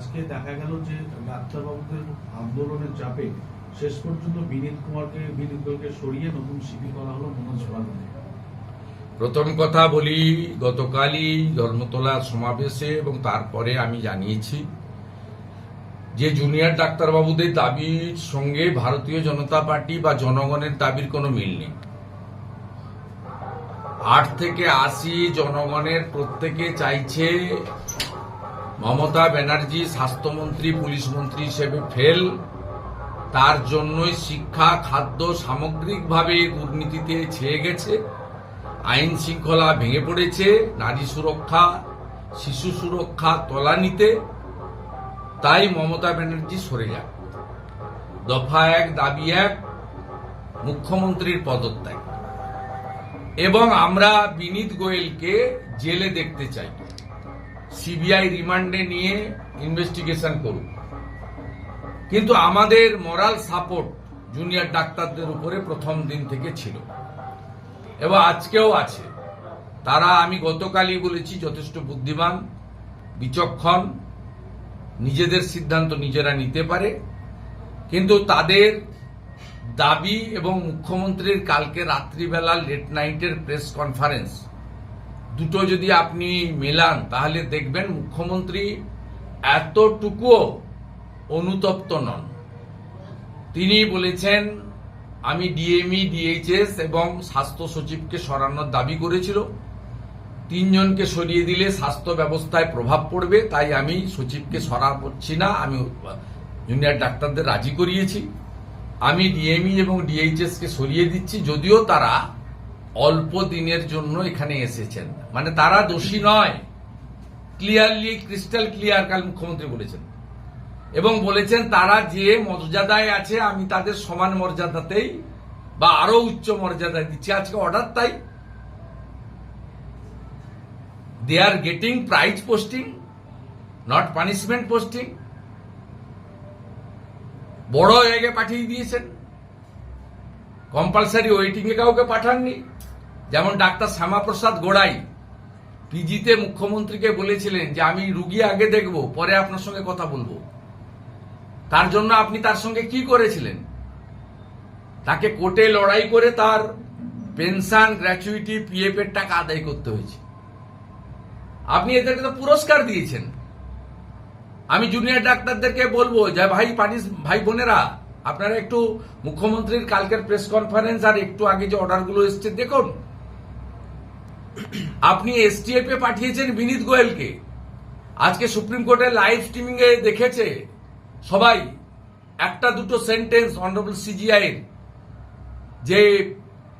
আজকে দেখা গেল যে ডাক্তারবাবুদের আন্দোলনের চাপে শেষ পর্যন্ত বিনীত কুমারকে, বিনীত গোয়েলকে সরিয়ে নতুন সিপি করা হলো মনোজ বাগানে প্রথম কথা বলি, গতকালই ধর্মতলা সমাবেশে এবং তারপরে আমি জানিয়েছি যে জুনিয়র ডাক্তারবাবুদের দাবির সঙ্গে ভারতীয় জনতা পার্টি বা জনগণের দাবির কোনো মিল নেই। আট থেকে আশি জনগণের প্রত্যেকে চাইছে মমতা ব্যানার্জি স্বাস্থ্যমন্ত্রী, পুলিশ মন্ত্রী হিসেবে ফেল। তার জন্যই শিক্ষা, খাদ্য সামগ্রিকভাবে দুর্নীতিতে ছেয়ে গেছে। আইন শৃঙ্খলা ভেঙে পড়েছে, নারী সুরক্ষা, শিশু সুরক্ষা তলানিতে। তাই মমতা ব্যানার্জি সরে যাক দফা এক, দাবি এক, মুখ্যমন্ত্রীর পদত্যাগ। এবং আমরা বিনীত গোয়েলকে জেলে দেখতে চাই। সিবিআই রিমান্ডে নিয়ে ইনভেস্টিগেশন করুক কিন্তু আমাদের মরাল সাপোর্ট জুনিয়র ডাক্তারদের উপরে প্রথম দিন থেকে ছিল। এবং আজকেও আছে। তারা, আমি গতকালই বলেছি, যথেষ্ট বুদ্ধিমান, বিচক্ষণ, নিজেদের সিদ্ধান্ত নিজেরা নিতে পারে। কিন্তু তাদের দাবি এবং মুখ্যমন্ত্রীর কালকে রাত্রিবেলা লেট নাইটের প্রেস কনফারেন্স দুটো যদি আপনি মেলান, তাহলে দেখবেন মুখ্যমন্ত্রী এতটুকুও অনুতপ্ত নন। তিনি বলেছেন, আমি ডিএমই, ডিএইচএস এবং স্বাস্থ্য সচিবকে সরানোর দাবি করেছিল। তিনজনকে সরিয়ে দিলে স্বাস্থ্য ব্যবস্থায় প্রভাব পড়বে, তাই আমি সচিবকে সরাচ্ছি না, আমি জুনিয়র ডাক্তারদের রাজি করিয়েছি। আমি ডিএমই এবং ডিএইচএস কে সরিয়ে দিচ্ছি, যদিও তারা অল্প দিনের জন্য এখানে এসেছেন। মানে তারা দোষী নয়। ক্লিয়ারলি ক্রিস্টাল ক্লিয়ার কাল মুখ্যমন্ত্রী বলেছেন। এবং বলেছেন তারা যে মর্যাদায় আছে, আমি তাদের সমান মর্যাদাতেই বা আরও উচ্চ মর্যাদায় দিচ্ছি। আজকে অর্ডার তাই। They are getting prize posting not punishment posting বড় জায়গায় পাঠিয়ে দিয়েছেন। কম্পালসারি ওয়েটিং এ কাউকে পাঠাননি। যেমন ডাক্তার শ্যামাপ্রসাদ গোড়াই, পিজিতে মুখ্যমন্ত্রীকে বলেছিলেন যে, আমি রুগী আগে দেখব, পরে আপনার সঙ্গে কথা বলব। তার জন্য আপনি তার সঙ্গে কি করেছিলেন? তাকে কোর্টে লড়াই করে তার পেনশন, গ্র্যাচুইটি পিএফ এর টাকা আদায় করতে হয়েছে। আপনি এদেরকে তো পুরস্কার দিয়েছেন। আমি জুনিয়র ডাক্তারদেরকে বলব যে, ভাই পানিস ভাই বোনেরা, আপনারা একটু মুখ্যমন্ত্রীর কালকের প্রেস কনফারেন্স আর একটু আগে যে অর্ডারগুলো এসছে, দেখুন। আপনি এসটিএফ এ পাঠিয়েছেন বিনীত গোয়েলকে। আজকে সুপ্রিম কোর্টের লাইভ স্ট্রিমিং এ দেখেছে সবাই একটা দুটো সেন্টেন্স অনারেবল সিজিআই এর। যে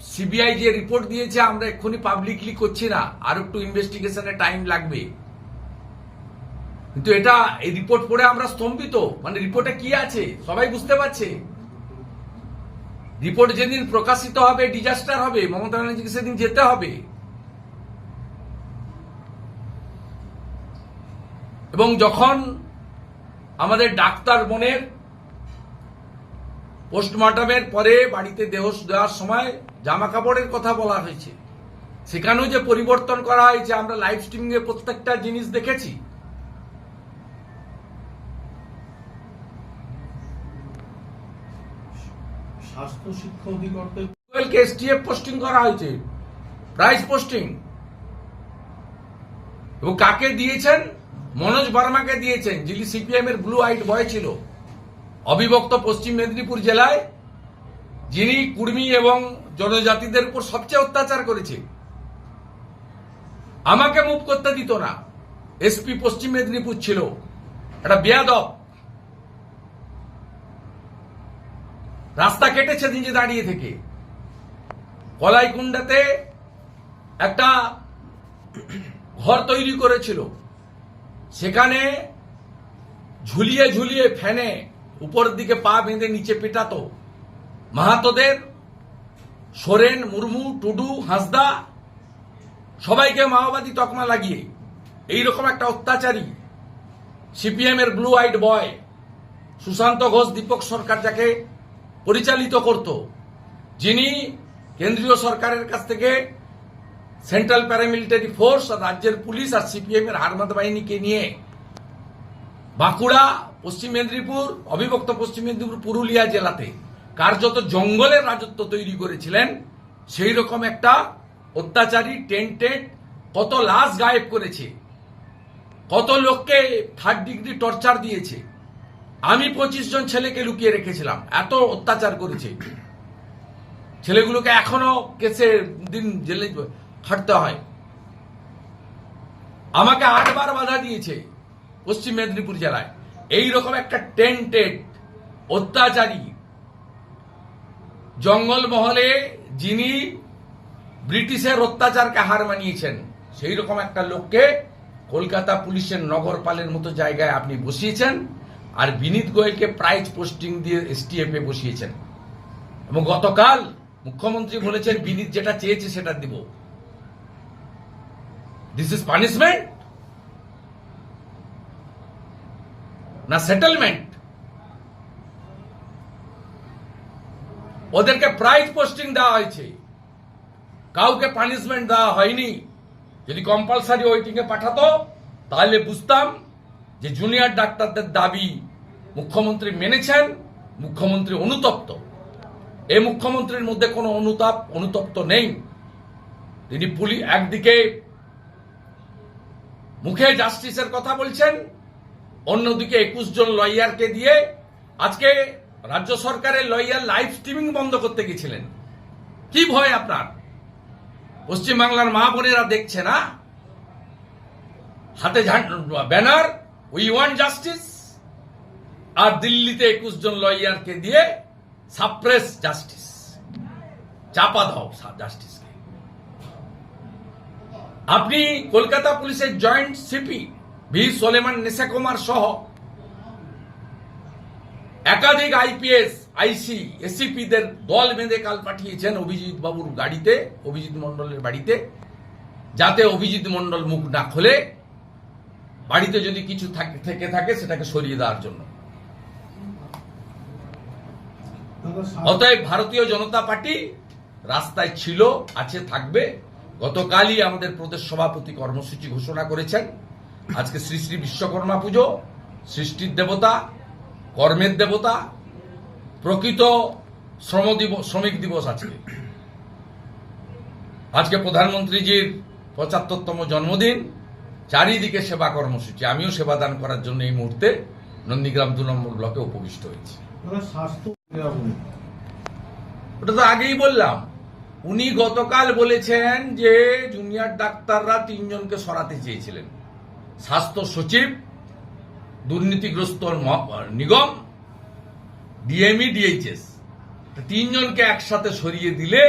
সিবিআই যে রিপোর্ট দিয়েছে, আমরা এক্ষুনি পাবলিকলি করছি না। আর একটু ইনভেস্টিগেশনে টাইম লাগবে। কিন্তু এটা, এই রিপোর্ট পড়ে আমরা স্তম্ভিত। মানে রিপোর্টে কি আছে, সবাই বুঝতে পারছে? রিপোর্ট যেদিন প্রকাশিত হবে ডিজাস্টার হবে, মমতা ব্যানার্জিকে সেদিন যেতে হবে। এবং যখন আমাদের ডাক্তার বোনের পোস্টমর্টমের পরে বাড়িতে দেহ দেওয়ার সময় জামা কাপড়ের কথা বলা হয়েছে সেখানেও যে পরিবর্তন করা হয়েছে আমরা লাইভ স্ট্রিমিং এ প্রত্যেকটা জিনিস দেখেছি। স্বাস্থ্য শিক্ষা অধিকর্তার এসটিএফ পোস্টিং করা হয়েছে প্রাইস পোস্টিং এবং কাকে দিয়েছেন? মনোজ বর্মাকে দিয়েছেন, যিনি সিপিএম এর ব্লু হোয়াইট বয় ছিল। অবিভক্ত পশ্চিম মেদিনীপুর জেলায়, যিনি কুর্মী এবং জনজাতিদের উপর সবচেয়ে অত্যাচার করেছে। আমাকে মুভ করতে দিত না। এসপি পশ্চিম মেদিনীপুর ছিল। একটা বেয়াদব। রাস্তা কেটেছে নিজে দাঁড়িয়ে থেকে। কলাইকুণ্ডাতে একটা ঘর তৈরি করেছিল। সেখানে ঝুলিয়ে ঝুলিয়ে ফ্যানে উপরের দিকে পা বেঁধে নিচে পেটাত। মাহাতোদের, সোরেন, মুর্মু, টুডু, হাসদা, সবাইকে মাওবাদী তকমা লাগিয়ে। এইরকম একটা অত্যাচারী সিপিএম এর blue white boy Sushanta Ghosh, Dipak Sarkar যাকে পরিচালিত করত, যিনি কেন্দ্রীয় সরকারের কাছ থেকে সেন্ট্রাল প্যারামিলিটারি ফোর্স আর রাজ্যের পুলিশ আর সিপিএম এর হারমাদ বাহিনীকে নিয়ে বাঁকুড়া, পশ্চিম মেদিনীপুর, অবিভক্ত পশ্চিম মেদিনীপুর, পুরুলিয়া জেলাতে কার্যত জঙ্গলের রাজত্ব তৈরি করেছিলেন। সেই রকম একটা অত্যাচারী টেন্টেড কত লাশ গায়েব করেছে, কত লোককে থার্ড ডিগ্রি টর্চার দিয়েছে। আমি পঁচিশ জন ছেলেকে লুকিয়ে রেখেছিলাম, এত অত্যাচার করেছে। ছেলেগুলোকে এখনও কেসে দিন জেলে খাটতে হয়। আমাকে আটবার বাধা দিয়েছে পশ্চিম মেদিনীপুর জেলায়। এই রকম একটা টেন্টেড অত্যাচারী জঙ্গলমহলে যিনি ব্রিটিশের অত্যাচারকে হার মানিয়েছেন সেই রকম একটা লোককে কলকাতা পুলিশের নগরপালের মতো জায়গায় আপনি বসিয়েছেন আর বিনীত গোয়েলকে প্রাইজ পোস্টিং দিয়ে এসটিএফ এ বসিয়েছেন। এবং গতকাল মুখ্যমন্ত্রী বলেছেন, বিনীত যেটা চেয়েছে সেটা দিব। দিস ইজ পানিশমেন্ট না সেটেলমেন্ট ওদেরকে প্রাইজ পোস্টিং দেওয়া হয়েছে। কাউকে পানিশমেন্ট দেওয়া হয়নি। যদি কম্পালসারি ওয়েটিং এ পাঠাতো, তাহলে বুঝতাম যে জুনিয়র ডাক্তারদের দাবি মুখ্যমন্ত্রী মেনেছেন, মুখ্যমন্ত্রী অনুতপ্ত। এই মুখ্যমন্ত্রীর মধ্যে কোনো অনুতাপ, অনুতপ্ত নেই। তিনি পুলি একদিকে মুখে জাস্টিসের কথা বলছেন, অন্যদিকে একুশ জন লয়ারকে দিয়ে আজকে রাজ্য সরকারের লয়ার লাইভ স্ট্রিমিং বন্ধ করতে গেছিলেন। কি ভয় আপনার? পশ্চিমবাংলার মা বোনেরা দেখছে না? হাতে ব্যানার উই ওয়ান্ট জাস্টিস আর দিল্লিতে একুশ জন লয়ারকে দিয়ে সাপ্রেস জাস্টিস চাপা দাও জাস্টিসকে আপনি কলকাতা পুলিশের joint CP V Solomon Kumar সহ একাধিক আইপিএস, আইসি, এসিপিদের দল বেঁধে কাল পাঠিয়েছেন অভিজিৎ বাবুর গাড়িতে, অভিজিৎ মন্ডলের বাড়িতে, যাতে অভিজিৎ মন্ডল মুখ না খোলে। বাড়িতে যদি কিছু থাকে- থেকে, সেটাকে সরিয়ে দেওয়ার জন্য। অতএব ভারতীয় জনতা পার্টি রাস্তায় ছিল, আছে, থাকবে। গতকালই আমাদের প্রদেশ সভাপতি কর্মসূচি ঘোষণা করেছেন। আজকে শ্রী শ্রী বিশ্বকর্মা পুজো সৃষ্টির দেবতা কর্মের দেবতা প্রকৃত শ্রম দিবস শ্রমিক দিবস আজকে। আজকে প্রধানমন্ত্রীজির পঁচাত্তরতম জন্মদিন চারিদিকে সেবা কর্মসূচি। আমিও সেবাদান করার জন্য এই মুহূর্তে নন্দীগ্রাম দু নম্বর ব্লকে উপবিষ্ট হয়েছি। ওটা তো আগেই বললাম। উনি গতকাল বলেছেন যে জুনিয়র ডাক্তাররা তিনজনকে সরাতে চেয়েছিলেন। স্বাস্থ্য সচিব, দুর্নীতিগ্রস্ত নিগম, ডিএমই, ডিএইচএস। তিনজনকে একসাথে সরিয়ে দিলে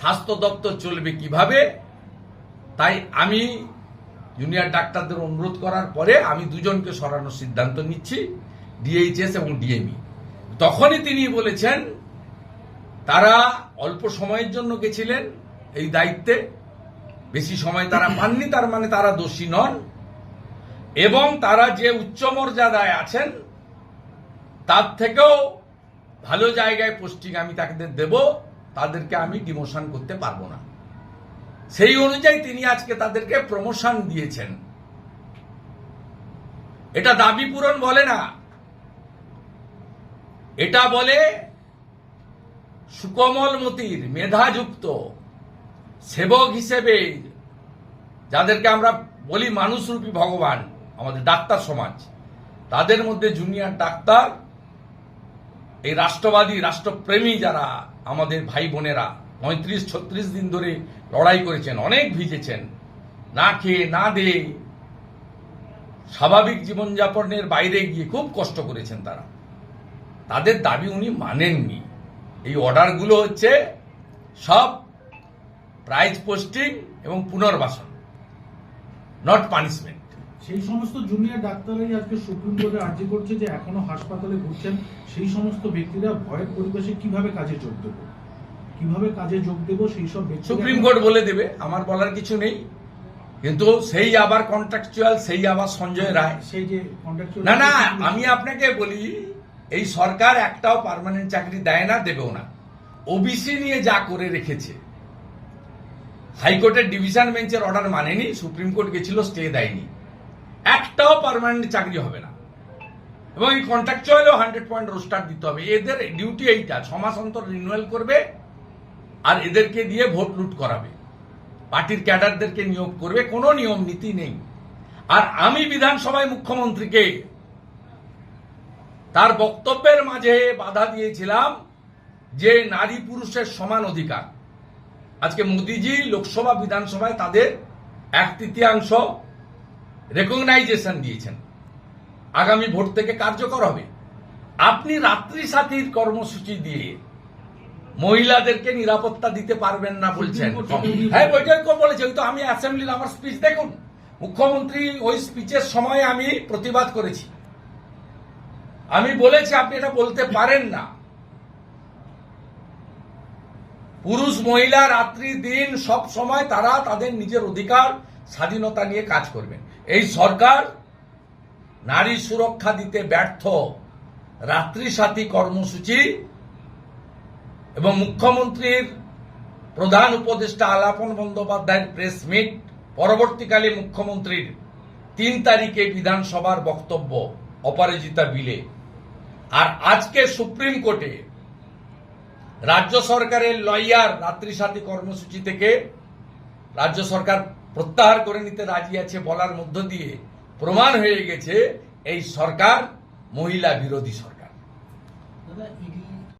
স্বাস্থ্য দপ্তর চলবে কীভাবে? তাই আমি জুনিয়র ডাক্তারদের অনুরোধ করার পরে আমি দুজনকে সরানোর সিদ্ধান্ত নিচ্ছি, ডিএইচএস এবং ডিএমই। তখনই তিনি বলেছেন তারা অল্প সময়ের জন্য গেছিলেন এই দায়িত্বে। বেশি সময় তারা পাননি, তার মানে তারা দোষী নন। এবং তারা যে উচ্চ মর্যাদায় আছেন, তার থেকেও ভালো জায়গায় পোস্টিং আমি তাদের দেব, তাদেরকে আমি ডিমোশন করতে পারব না। সেই অনুযায়ী তিনি আজকে তাদেরকে প্রমোশন দিয়েছেন। এটা দাবি পূরণ বলে না। এটা বলে সুকমল মতির মেধাযুক্ত সেবক হিসেবে যাদেরকে আমরা বলি মানুষরূপী ভগবান, আমাদের ডাক্তার সমাজ, তাদের মধ্যে জুনিয়র ডাক্তার, এই রাষ্ট্রবাদী, রাষ্ট্রপ্রেমী যারা আমাদের ভাই বোনেরা পঁয়ত্রিশ, ছত্রিশ দিন ধরে লড়াই করেছেন, অনেক ভিজেছেন, না খেয়ে, না দিয়ে স্বাভাবিক জীবনযাপনের বাইরে গিয়ে খুব কষ্ট করেছেন তারা। তাদের দাবি উনি মানেননি। এই অর্ডারগুলো হচ্ছে সব প্রাইজ পোস্টিং এবং পুনর্বাসন নট পানিশমেন্ট সেই সমস্ত জুনিয়র ডাক্তাররাই আজকে সুপ্রিম কোর্টে আর্জি করছে যে এখনও হাসপাতালে ঘুরছেন। সেই সমস্ত ব্যক্তিরা ভয়ের পরিবেশে কীভাবে কাজে যোগ দেবো? কীভাবে কাজে যোগ দেবো সেই সব সুপ্রিম কোর্ট বলে দেবে আমার বলার কিছু নেই। কিন্তু সেই আবার কন্ট্রাকচুয়াল সেই আবার সঞ্জয় রায়। সেই যে না না আমি আপনাকে বলি এই সরকার একটাও পারমানেন্ট চাকরি দেয় না, দেবেও না। ওবিসি নিয়ে যা করে রেখেছে। হাইকোর্টের ডিভিশন বেঞ্চের অর্ডার মানেনি, সুপ্রিম কোর্ট গেছিল স্টে দেয়নি। একটাও পার্মানেন্ট চাকরি হবে না। এবং এই কন্ট্রাকচুয়ালেও হান্ড্রেড পয়েন্ট রোস্টার দিতে হবে। এদের ডিউটি এইটা, ছ মাস অন্তর রিনুয়াল করবে আর এদেরকে দিয়ে ভোট লুট করাবে। পার্টির ক্যাডারদেরকে নিয়োগ করবে, কোনো নিয়ম নীতি নেই। আর আমি বিধানসভায় মুখ্যমন্ত্রীকে তার বক্তব্যের মাঝে বাধা দিয়েছিলাম যে নারী পুরুষের সমান অধিকার। আজকে মোদিজি লোকসভা বিধানসভায় তাদের এক তৃতীয়াংশ রেকগনাইজেশন দিয়েছেন। আগামী ভোট থেকে কার্যকর হবে। আপনি রাত্রি সাথীর কর্মসূচি দিয়ে মহিলাদেরকে নিরাপত্তা দিতে পারবেন না বলছেন। হ্যাঁ বৈঠক বলেছে ওই তো আমি অ্যাসেম্বলির আমার স্পিচ দেখুন। মুখ্যমন্ত্রী ওই স্পিচের সময় আমি প্রতিবাদ করেছি। আমি বলেছি, আপনি এটা বলতে পারেন না। পুরুষ মহিলা রাত্রি দিন সব সময় তারা তাদের নিজের অধিকার, স্বাধীনতা নিয়ে কাজ করবেন। এই সরকার নারী সুরক্ষা দিতে ব্যর্থ। রাত্রি সাথী কর্মসূচি এবং মুখ্যমন্ত্রীর প্রধান উপদেষ্টা আলাপন বন্দ্যোপাধ্যায়ের প্রেস মিট, পরবর্তীকালে মুখ্যমন্ত্রীর তিন তারিখে বিধানসভার বক্তব্য, অপরাজিতা বিলে। আর আজকে সুপ্রিম কোর্টে রাজ্য সরকারের লয়ার রাত্রি সাথী কর্মসূচি থেকে রাজ্য সরকার প্রত্যাহার করে নিতে রাজি আছে বলার মধ্য দিয়ে প্রমাণ হয়ে গেছে, এই সরকার মহিলা বিরোধী সরকার।